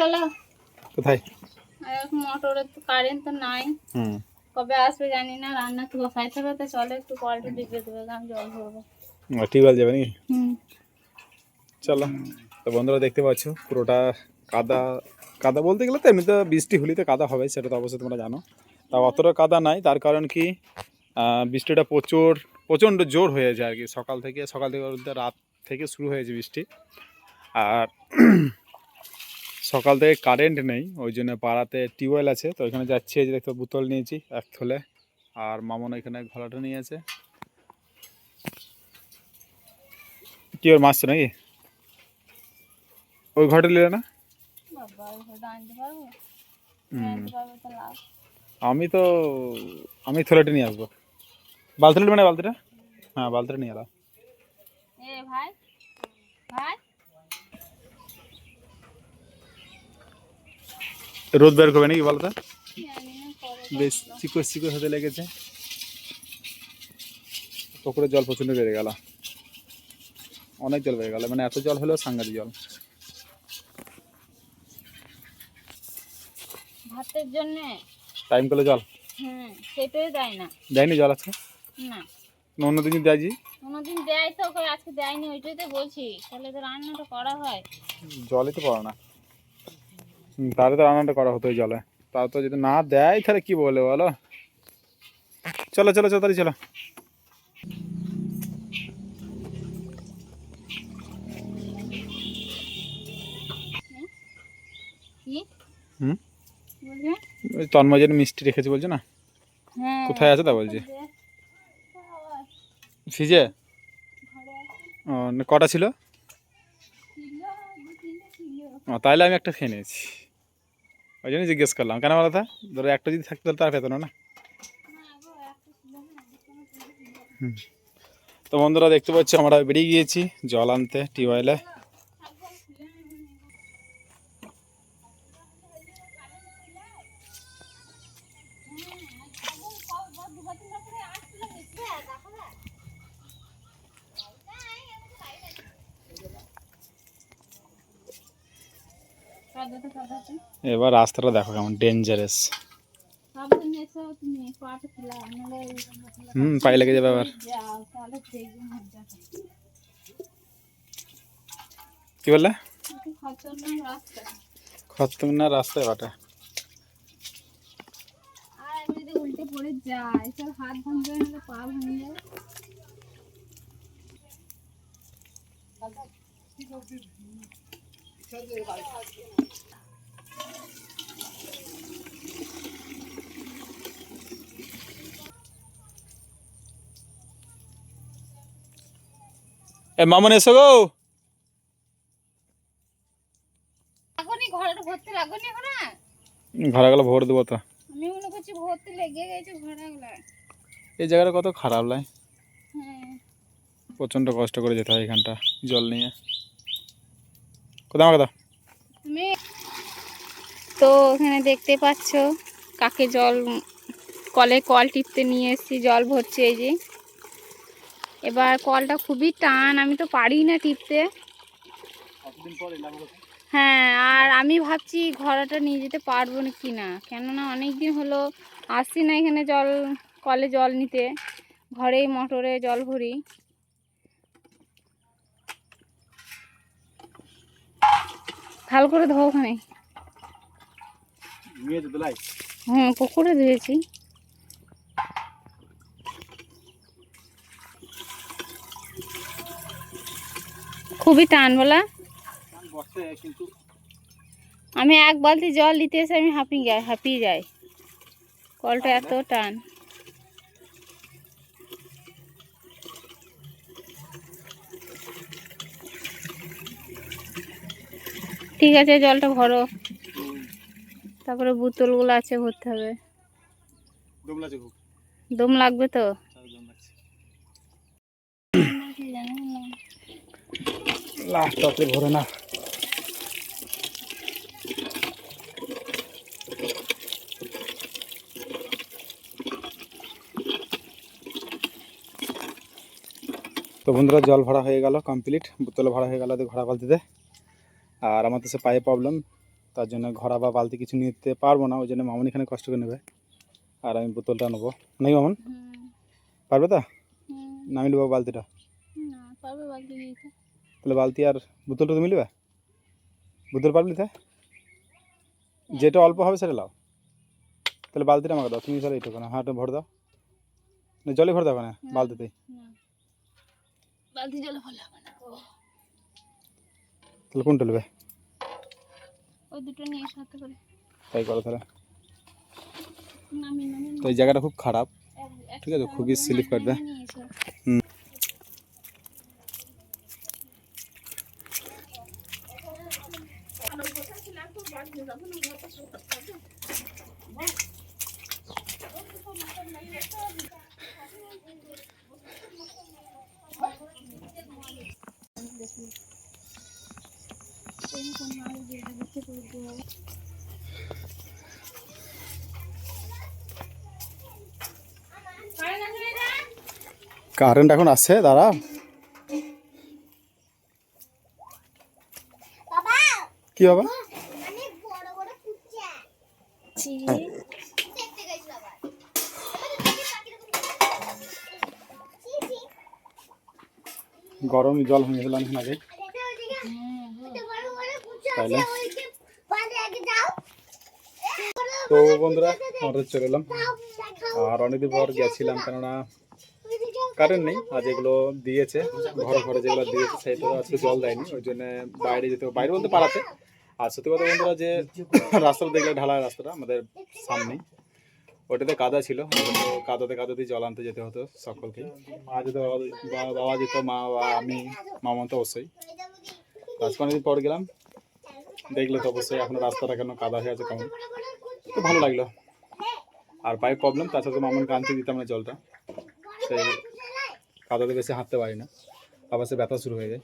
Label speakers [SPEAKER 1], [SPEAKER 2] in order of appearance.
[SPEAKER 1] চলো।
[SPEAKER 2] কোথায়?
[SPEAKER 1] মোটরের তো কারেন্ট তো নাই।
[SPEAKER 2] হুম।
[SPEAKER 1] কবে আসবে জানি না রান্না তো বসাইতে হবে তো চলে একটু কলটা দিকে দেবে আমি জল ভরবো।
[SPEAKER 2] টিউবওয়েল যাবে নাকি?
[SPEAKER 1] হুম।
[SPEAKER 2] চলো তো বন্ধুরা দেখতে পাচ্ছ পুরোটা কাদা কাদা বলতে গেলে তো এমনিতে বৃষ্টি হলেই তো কাদা হবে সেটা তো অবশ্যই তোমরা জানো। তা অতটা কাদা নাই তার কারণ কি বৃষ্টিটা প্রচুর প্রচণ্ড জোর হয়েছে আর কি। সকাল থেকে সকাল থেকে রাত থেকে শুরু হয়েছে বৃষ্টি। আর সকাল থেকে কারেন্ট নেই ওই জন্য পাড়াতে টিউবওয়েল আছে। তো ওইখানে যাচ্ছি যে দেখতে বোতল নিয়েছি এক থলে। আর মামন এখানে ঘোলাটা নিয়েছে কি ওর মাছছে নাকি? ওই ঘরটা নিলে না? আমি তো আমি থলেটা নিয়ে আসব। বালতিটা মানে বালতিটা? হ্যাঁ বালতিটা নিয়ে এলাম
[SPEAKER 1] এ ভাই ভাই।
[SPEAKER 2] রোদ বের করবে নাকি বলো তো
[SPEAKER 1] জানি না পরে
[SPEAKER 2] বেশ চিকো চিকো হতে লেগেছে। পুকুরে জল প্রচণ্ড বেড়ে গেল। অনেক জল বেড়ে গেল মানে এত জল হলেও সাংঘাতিক জল।
[SPEAKER 1] ভাতের জন্য?
[SPEAKER 2] টাইম করলে জল?
[SPEAKER 1] হ্যাঁ সেটাই দেয় না।
[SPEAKER 2] দেয়নি জল আছে
[SPEAKER 1] না।
[SPEAKER 2] অন্যদিন দেয় জি?
[SPEAKER 1] কোনোদিন দেয় তো আজকে দেয়নি ওইটাই তো বলছি। তাহলে তো রান্নাটা করা হয়।
[SPEAKER 2] জলই তো পারো না। হুম, তাহলে তো রান্নাটা করা হতো জলে। তা তো যদি না দেয় তাহলে কি বলে বলো? চলো চলো চলো তাড়াতাড়ি চলো। হুম? তন্ময় যেন মিষ্টি রেখেছি বলছো না?
[SPEAKER 1] হ্যাঁ।
[SPEAKER 2] কোথায় আছে তা বলছি। ফ্রিজে? ও কটা ছিল? তাহলে আমি একটা খেয়ে নিয়েছি। ওই জন্য জিজ্ঞেস করলাম। কেন বলো তা? ধরো একটা যদি থাকতে তাহলে তার পেতো না। তো বন্ধুরা দেখতে পাচ্ছি আমরা বেরিয়ে গিয়েছি জল আনতে টিউবওয়েলে
[SPEAKER 1] একদম ছিল না, মানে গো। কাদাতে কাদাতে।
[SPEAKER 2] এবার রাস্তাটা দেখো কেমন ডেঞ্জারাস। হুম, পায়ে লেগে যাবে আবার। কি বললে
[SPEAKER 1] খতরনাক রাস্তা।
[SPEAKER 2] না বাটা
[SPEAKER 1] সব হাত ভাঙবে নাহলে পা ভাঙে।
[SPEAKER 2] এ মামন এসো গো।
[SPEAKER 1] এখনই ঘরেটা ভর্তি লাগনি এখন?
[SPEAKER 2] ঘরে গেলে ভোর দেবো তো।
[SPEAKER 1] আমি মনে করছি ভর্তি লেগে গেছে ঘোড়াগুলো
[SPEAKER 2] এই জায়গাটা কত খারাপ লাগে প্রচণ্ড কষ্ট করে যেতে হয় এখানটা জল নিয়ে। কোথাও আমাকে দাও
[SPEAKER 1] তুমি? তো এখানে দেখতে পাচ্ছ কাকে জল কলে কল টিপতে নিয়ে এসেছি জল ভরছে এই যে। এবার কলটা খুবই টান আমি তো পারি না টিপতে। হ্যাঁ আর আমি ভাবছি ঘোড়াটা নিয়ে যেতে পারব না কি না। কেননা অনেক দিন হলো আসছি না এখানে জল কলে জল নিতে। ঘরেই মোটরে জল ভরি। ভালো করে ধো ওখানে
[SPEAKER 2] যেতে
[SPEAKER 1] পুকুরে ধুয়েছি খুবই টান বলা। আমি এক বালতি জল দিতে এসে আমি হাঁপিয়ে যাই হাঁপিয়ে যাই। কলটা এত টান। ঠিক আছে জলটা ভরো। তারপরে বোতলগুলো আছে ভরতে হবে।
[SPEAKER 2] দম
[SPEAKER 1] লাগবে তো?
[SPEAKER 2] ভরে না। তো বন্ধুরা জল ভরা হয়ে গেল কমপ্লিট বোতল ভরা হয়ে গেল ঘোড়া বালতিতে। আর আমার তো সে পায়ে প্রবলেম তার জন্য ঘোড়া বা বালতি কিছু নিতে পারব না ওই জন্য মামন এখানে কষ্ট করে নেবে। আর আমি বোতলটা নেব। নাকি মামন? পারবে তা? নামি নেব বালতিটা?
[SPEAKER 1] না
[SPEAKER 2] তাহলে বালতি আর বোতলটা তো মিলবে বোতল পারবি তাই যেটা অল্প হবে সেটা লাও তাহলে বালতিটা আমাকে দাও তুমি তাহলে এইটুকু না হাঁটু ভর দাও। না জলে ভর দাও না
[SPEAKER 1] বালতিতে বালতি জলে ভালো হবে না।
[SPEAKER 2] তাহলে কোনটা নেবে
[SPEAKER 1] ওই দুটো নিয়ে সাথে করে
[SPEAKER 2] তাই করো তাহলে
[SPEAKER 1] নামি নামি
[SPEAKER 2] তো এই জায়গাটা খুব খারাপ ঠিক আছে খুবই স্লিপ কাটবে
[SPEAKER 1] নিয়ে এসো
[SPEAKER 2] কারেন্ট এখন আছে দাঁড়া। কি বাবা। গরম জল হয়ে গেলাম এখন আগে
[SPEAKER 3] এটা ওইদিকে
[SPEAKER 1] হ্যাঁ,
[SPEAKER 3] এত বড় দাও।
[SPEAKER 2] তো বন্ধুরা, আমাদের চলে এলাম। আর অনেকদিন পর গেছিলাম, কেননা কারেন্ট নেই, আর যেগুলো দিয়েছে, ঘরে ঘরে যেগুলো দিয়েছে সেটা আজকে জল দেয়নি, ওই জন্য বাইরে যেতে বাইরে বলতে পারাতে আর সত্যি কথা বন্ধুরা, যে রাস্তাটা দেখলে ঢালাই রাস্তাটা, আমাদের সামনেই ওটাতে কাদা ছিল কাদাতে কাদাতে জল আনতে যেতে হতো সকলকে মা যেত, বাবা- বাবা যেত, মা বা আমি, মামা তো অবশ্যই আজকে অনেকদিন পর গেলাম দেখলে তো অবশ্যই এখন রাস্তাটা কেন কাদা হয়ে আছে কেমন? তো ভালো লাগল। আর পায়ে প্রবলেম তাছাড়া সাথে মামনকে আনতে দিতাম না জলটা। সেই কাদাতে বেশি হাঁটতে পারি না। আবার সে ব্যথা শুরু হয়ে যায়।